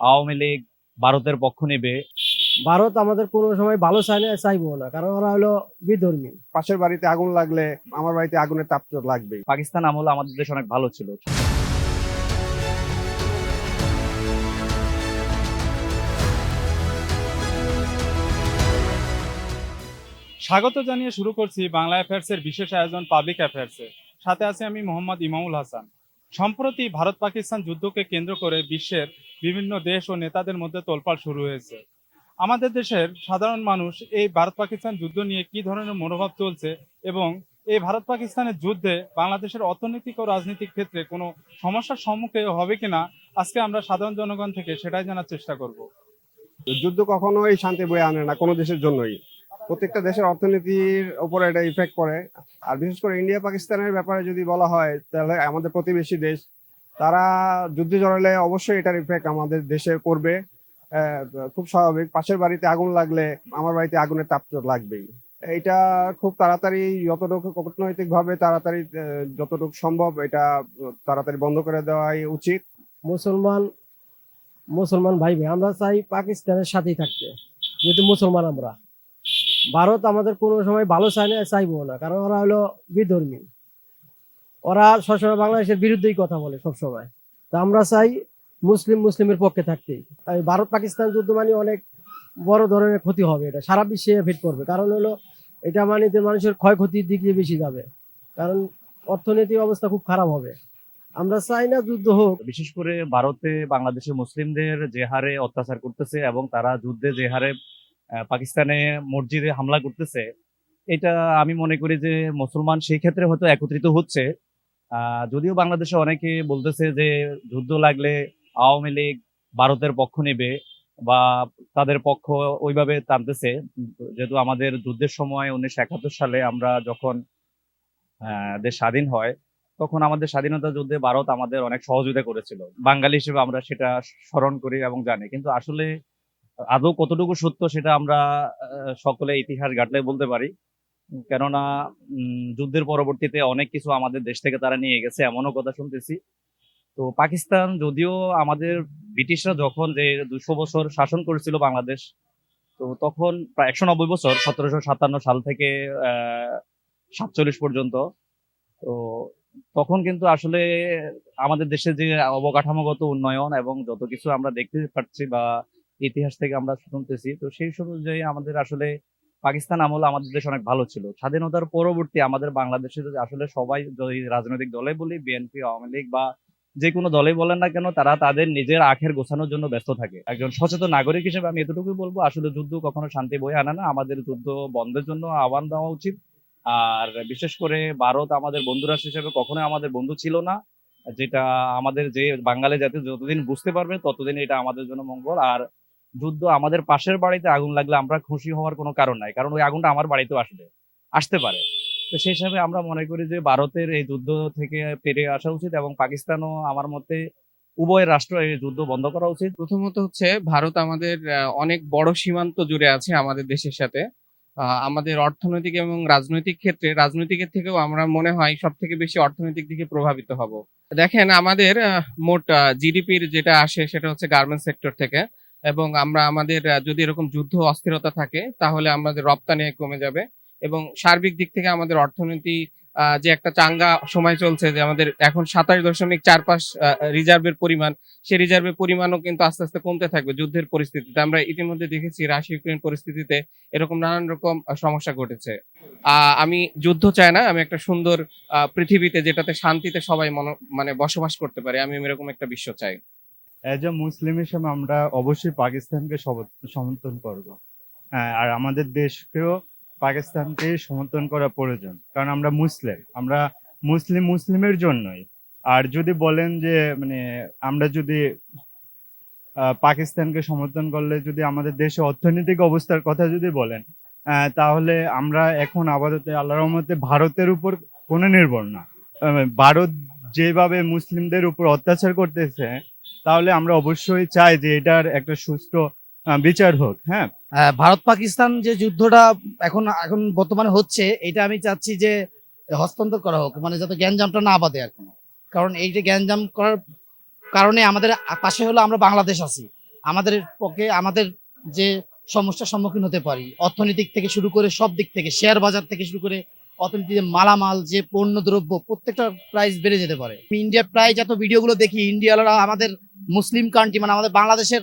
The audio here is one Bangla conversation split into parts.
আওয়ামী লীগ ভারতের পক্ষ নেবে? ভারত আমাদের কোনো সময় ভালো চায় না চাইব না কারণ ওরা হলো বিধর্মী। পাশের বাড়িতে আগুন লাগলে আমার বাড়িতে আগুনের তাপ তো লাগবেই। পাকিস্তান আমলে আমাদের দেশ অনেক ভালো ছিল। স্বাগত জানিয়ে শুরু করছি বাংলা অ্যাফেয়ার্স এর বিশেষ আয়োজন পাবলিক অ্যাফেয়ার্স। এর সাথে আছে আমি মোহাম্মদ ইমামুল হাসান। সম্প্রতি ভারত পাকিস্তান যুদ্ধকে কেন্দ্র করে বিশ্বের বিভিন্ন দেশ ও নেতাদের মধ্যে তোলপাড় শুরু হয়েছে। আমাদের দেশের সাধারণ মানুষ এই ভারত পাকিস্তান যুদ্ধ নিয়ে কি ধরনের মনোভাব চলছে এবং এই ভারত পাকিস্তানের যুদ্ধে বাংলাদেশের অর্থনৈতিক ও রাজনৈতিক ক্ষেত্রে কোনো সমস্যার সম্মুখীন হবে কিনা, আজকে আমরা সাধারণ জনগণ থেকে সেটাই জানার চেষ্টা করব। যুদ্ধ কখনোই শান্তি বয়ে আনে না কোনো দেশের জন্যই। প্রত্যেকটা দেশের অর্থনীতির উপরে এটা ইফেক্ট করে আর বিশেষ করে ইন্ডিয়া পাকিস্তানের ব্যাপারে যদি বলা হয়, তাহলে আমাদের প্রতিবেশী দেশ তারা যুদ্ধে জড়ালে অবশ্যই এটার ইফেক্ট আমাদের দেশে করবে। খুব স্বাভাবিক। পাশের বাড়িতে আগুন লাগলে আমার বাড়িতে আগুনের তাপ তো লাগবেই। এটা খুব তাড়াতাড়ি, যতটুকু কূটনৈতিক ভাবে তাড়াতাড়ি যতটুকু সম্ভব এটা তাড়াতাড়ি বন্ধ করে দেওয়াই উচিত। মুসলমান মুসলমান ভাই ভাই আমরা চাই পাকিস্তানের সাথেই থাকতে। যেহেতু মুসলমান আমরা। ভারত আমাদের কোনো সময় ভালো চায় না চাইব না। কারণ ওরা হলো বিধর্মী। ওরা সবসময় বাংলাদেশের বিরুদ্ধেই কথা বলে সবসময়। তো আমরা চাই মুসলিম মুসলিমের পক্ষে থাকতে। ভারত পাকিস্তান যুদ্ধ মানে অনেক বড় ধরনের ক্ষতি হবে এটা। সারা বিশ্বে এফেক্ট করবে। কারণ হলো এটা মানে যে মানুষের ক্ষয়ক্ষতির দিক দিয়ে বেশি যাবে। কারণ অর্থনৈতিক অবস্থা খুব খারাপ হবে। আমরা চাই না যুদ্ধ হোক। বিশেষ করে ভারতে বাংলাদেশের মুসলিমদের যে হারে অত্যাচার করতেছে এবং তারা যুদ্ধে যে হারে পাকিস্তানে মসজিদে হামলা করতেছে, এটা আমি মনে করি যে মুসলমান সেই ক্ষেত্রে হয়তো একত্রিত হচ্ছে। যদিও বাংলাদেশে অনেকে বলতেছে যে যুদ্ধ লাগলে আওয়ামী লীগ ভারতের পক্ষ নেবে বা তাদের পক্ষ ওইভাবে টানতেছে। যেহেতু আমাদের যুদ্ধের সময় উনিশশো একাত্তর সালে আমরা যখন দেশ স্বাধীন হয়, তখন আমাদের স্বাধীনতা যুদ্ধে ভারত আমাদের অনেক সহযোগিতা করেছিল। বাঙালি হিসেবে আমরা সেটা স্মরণ করি এবং জানি। কিন্তু আসলে আদৌ কতটুকু সত্য সেটা আমরা সকলে ইতিহাস ঘাটলে বলতে পারি। কেননা যুদ্ধের পরবর্তীতে অনেক কিছু আমাদের দেশ থেকে তারা নিয়ে গেছে, এমনও কথা শুনতেছি। তো পাকিস্তান যদিও আমাদের ব্রিটিশরা যখন যে দুশো বছর শাসন করেছিল বাংলাদেশ, তো তখন প্রায় একশো নব্বই বছর, সতেরোশো সাতান্ন সাল থেকে সাতচল্লিশ পর্যন্ত, তো তখন কিন্তু আসলে আমাদের দেশে যে অবকাঠামোগত উন্নয়ন এবং যত কিছু আমরা দেখতে পাচ্ছি বা ইতিহাস থেকে আমরা শুনতেছি, তো সেই অনুযায়ী আমাদের আসলে পাকিস্তান আমল আমাদের দেশ অনেক ভালো ছিল। স্বাধীনতার পরবর্তী আমাদের বাংলাদেশে যদি আসলে সবাই যদি রাজনৈতিক দলে বলি বিএনপি আওয়ামী লীগ বা যে কোনো দলে বলেন না কেন, তারা তাদের নিজের আখের গোছানোর জন্য ব্যস্ত থাকে। একজন সচেতন নাগরিক হিসেবে আমি এতটুকুই বলব, আসলে যুদ্ধ কখনো শান্তি বয়ে আনে না। আমাদের যুদ্ধ বন্ধের জন্য আহ্বান দেওয়া উচিত। আর বিশেষ করে ভারত আমাদের বন্ধু রাষ্ট্র হিসেবে কখনোই আমাদের বন্ধু ছিল না। যেটা আমাদের যে বাঙালি জাতি যতদিন বুঝতে পারবে, ততদিন এটা আমাদের জন্য মঙ্গল। আর যুদ্ধ আমাদের পাশের বাড়িতে আগুন লাগলে আমরা খুশি হওয়ার কোনো কারণ নাই, কারণ ওই আগুনটা আমার বাড়িতেও আসবে, আসতে পারে। তো সেই হিসাবে আমরা মনে করি যে ভারতের এই যুদ্ধ থেকে পেরে আসা উচিত এবং পাকিস্তানও আমার মতে উভয় রাষ্ট্র এই যুদ্ধ বন্ধ করা উচিত। প্রথমত হচ্ছে ভারত আমাদের অনেক বড় সীমান্ত জুড়ে আছে আমাদের দেশের সাথে। আমাদের অর্থনৈতিক এবং রাজনৈতিক ক্ষেত্রে, রাজনৈতিকের থেকেও আমরা মনে হয় সব থেকে বেশি অর্থনৈতিক দিকে প্রভাবিত হব। দেখেন আমাদের মোট জিডিপির যেটা আসে সেটা হচ্ছে গার্মেন্টস সেক্টর থেকে। এবং আমরা আমাদের যদি এরকম যুদ্ধ অস্থিরতা থাকে, তাহলে আমাদের রপ্তানি কমে যাবে। এবং সার্বিক দিক থেকে আমাদের অর্থনীতি যে একটা চাঙ্গা সময় চলছে, যে আমাদের এখন সাতাশ দশমিক চার পাঁচ রিজার্ভের পরিমাণ সে রিজার্ভের পরিমাণও কিন্তু আস্তে আস্তে কমতে থাকবে যুদ্ধের পরিস্থিতিতে। আমরা ইতিমধ্যে দেখেছি রাশিয়া ইউক্রেন পরিস্থিতিতে এরকম নানান রকম সমস্যা ঘটেছে। আমি যুদ্ধ চাই না, আমি একটা সুন্দর পৃথিবীতে যেটাতে শান্তিতে সবাই মানে বসবাস করতে পারে, আমি এরকম একটা বিশ্ব চাই। অ্যাজ এ মুসলিম হিসেবে আমরা অবশ্যই পাকিস্তানকে সমর্থন করব। হ্যাঁ আর আমাদের দেশকেও পাকিস্তানকে সমর্থন করা প্রয়োজন, কারণ আমরা মুসলিম আমরা মুসলিম মুসলিমের জন্যই। আর যদি বলেন যে মানে আমরা যদি পাকিস্তানকে সমর্থন করলে যদি আমাদের দেশে অর্থনৈতিক অবস্থার কথা যদি বলেন তাহলে আমরা এখন আপাতত আল্লাহ রহমতে ভারতের উপর কোনো নির্ভর না। ভারত যেভাবে মুসলিমদের উপর অত্যাচার করতেছে তাহলে আমরা অবশ্যই চাই যে এটার একটা সুষ্ঠু বিচার হোক হ্যাঁ? ভারত পাকিস্তান যে যুদ্ধটা এখন এখন বর্তমানে হচ্ছে, এটা আমি চাচ্ছি যে হস্তান্তর করা হোক মানে যাতে গ্যাঞ্জামটা না বাদে আর কোনো। কারণ এই যে গ্যাঞ্জাম করার কারণে আমাদের পাশে হলো আমরা বাংলাদেশ আছি। আমাদের পক্ষে, আমাদের যে সমস্যার সম্মুখীন হতে পারি, অর্থনৈতিক থেকে শুরু করে সব দিক থেকে, শেয়ার বাজার থেকে শুরু করে অর্থনীতিতে মালামাল, যে পণ্য দ্রব্য প্রত্যেকটা প্রাইস বেড়ে যেতে পারে। আমি ইন্ডিয়ার প্রায় যত ভিডিওগুলো দেখি ইন্ডিয়ারা আমাদের মুসলিম কান্ট্রি মানে আমাদের বাংলাদেশের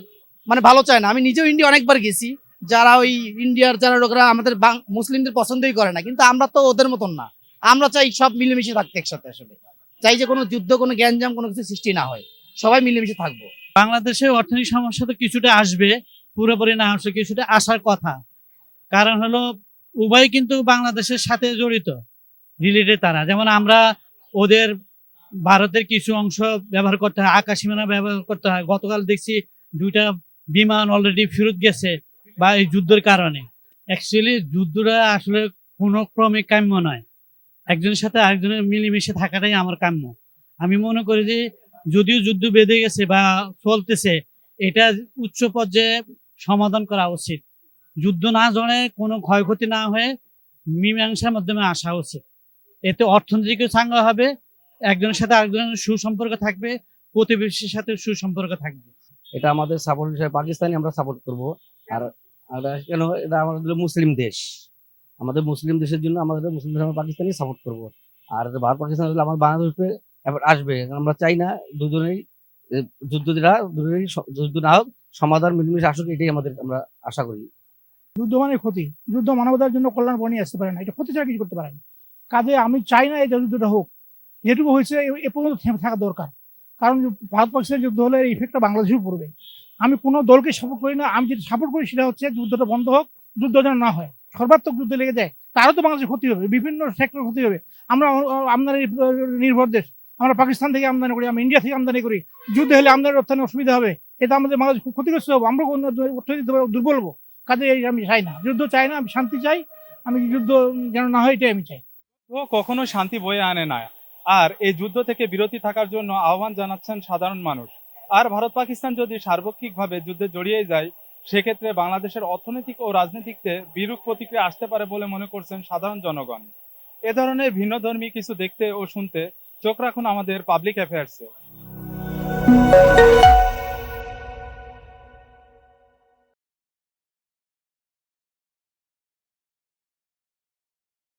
মানে ভালো চায় না। আমি নিজেও ইন্ডিয়া অনেকবার গেছি। যারা ওই ইন্ডিয়ার যারা লোকেরা আমাদের মুসলিমদের পছন্দই করে না। কিন্তু আমরা তো ওদের মতন না। আমরা চাই সব মিলেমিশে থাকতে একসাথে আসলে। চাই যে কোনো যুদ্ধ, কোনো গ্যাঞ্জাম, কোনো কিছু সৃষ্টি না হয়। সবাই মিলেমিশে থাকব। বাংলাদেশে অর্থনৈতিক সমস্যা তো কিছুটা আসবে। পুরোপুরি না আসবে কিছুটা আসার কথা। কারণ হলো, উভয় কিন্তু বাংলাদেশের সাথে জড়িত। রিলেটেড তারা। যেমন আমরা ওদের ভারতের কিছু অংশ ব্যবহার করতে হয় আকাশ সীমানা ব্যবহার করতে হয়। গতকাল দেখছি দুইটা বিমান অলরেডি ফেরত গেছে বা এই যুদ্ধের কারণে। অ্যাকচুয়ালি যুদ্ধটা আসলে কোনো ক্রমে কাম্য নয়। একজনের সাথে আরেকজনের মিলেমিশে থাকাটাই আমার কাম্য। আমি মনে করি যে যদিও যুদ্ধ বেঁধে গেছে বা চলতেছে, এটা উচ্চ পর্যায়ে সমাধান করা উচিত। যুদ্ধ না জড়ে কোনো ক্ষয়ক্ষতি না হয়ে মীমাংসার মাধ্যমে আসা উচিত। এতে অর্থনীতিকে চাঙ্গা হবে একজনের সাথে আরেকজনের সুসম্পর্ক থাকবে প্রতিবেশীর সাথে সুসম্পর্ক থাকবে। এটা আমাদের সাপোর্ট হিসেবে পাকিস্তানি আমরা সাপোর্ট করব। আর কেন এটা আমাদের মুসলিম দেশ। আমাদের মুসলিম দেশের জন্য আমাদের মুসলিম দেশ আমরা পাকিস্তানি সাপোর্ট করব। আর ভারত পাকিস্তান হলে আমাদের বাংলাদেশ এবার আসবে। আমরা চাই না দুজনেই যুদ্ধ যেটা দুজনেই যুদ্ধ না হোক সমাধান মিলেমিশে আসুক এটাই আমাদের আমরা আশা করি। যুদ্ধ মানে ক্ষতি। যুদ্ধ মানবতার জন্য কল্যাণ বনিয়ে আসতে পারে না। এটা ক্ষতি ছাড়া কিছু করতে পারে না। কাজে আমি চাই না এই যে যুদ্ধটা হোক। যেটুকু হয়েছে, এ- পর্যন্ত থেমে থাকা দরকার। কারণ ভারত পাকিস্তানের যুদ্ধ হলে এই ইফেক্টটা বাংলাদেশেও পড়বে। আমি কোনো দলকে সাপোর্ট করি না, আমি যেটা সাপোর্ট করি সেটা হচ্ছে যুদ্ধটা বন্ধ হোক, যুদ্ধ যেন না হয়। সর্বাত্মক যুদ্ধ লেগে যায়, তারও তো বাংলাদেশের ক্ষতি হবে, বিভিন্ন সেক্টর ক্ষতি হবে। আমরা, আমদানি নির্ভর দেশ। আমরা পাকিস্তান থেকে আমদানি করি, আমরা ইন্ডিয়া থেকে আমদানি করি। যুদ্ধ হলে আমদানি, রপ্তানি অসুবিধা হবে। এটা আমাদের বাংলাদেশ ক্ষতিগ্রস্ত হব। আমরা অর্থনীতি দুর্বল হব। কাজে আমি চাই না। যুদ্ধ চাই না, আমি শান্তি চাই। আমি যুদ্ধ যেন না হয়, এটাই আমি চাই। ও কখনো শান্তি বয়ে আনে না। আর এই যুদ্ধ থেকে বিরতি থাকার জন্য আহ্বান জানাচ্ছেন সাধারণ মানুষ। আর ভারত পাকিস্তান যদি সার্বক্ষিকভাবে যুদ্ধে জড়িয়ে যায়, সেক্ষেত্রে বাংলাদেশের অর্থনৈতিক ও রাজনীতিতে বিরূপ প্রতিক্রিয়া আসতে পারে বলে মনে করছেন সাধারণ জনগণ। এ ধরনের ভিন্নধর্মী কিছু দেখতে ও শুনতে চোখ রাখুন আমাদের পাবলিক অ্যাফেয়ার্সে।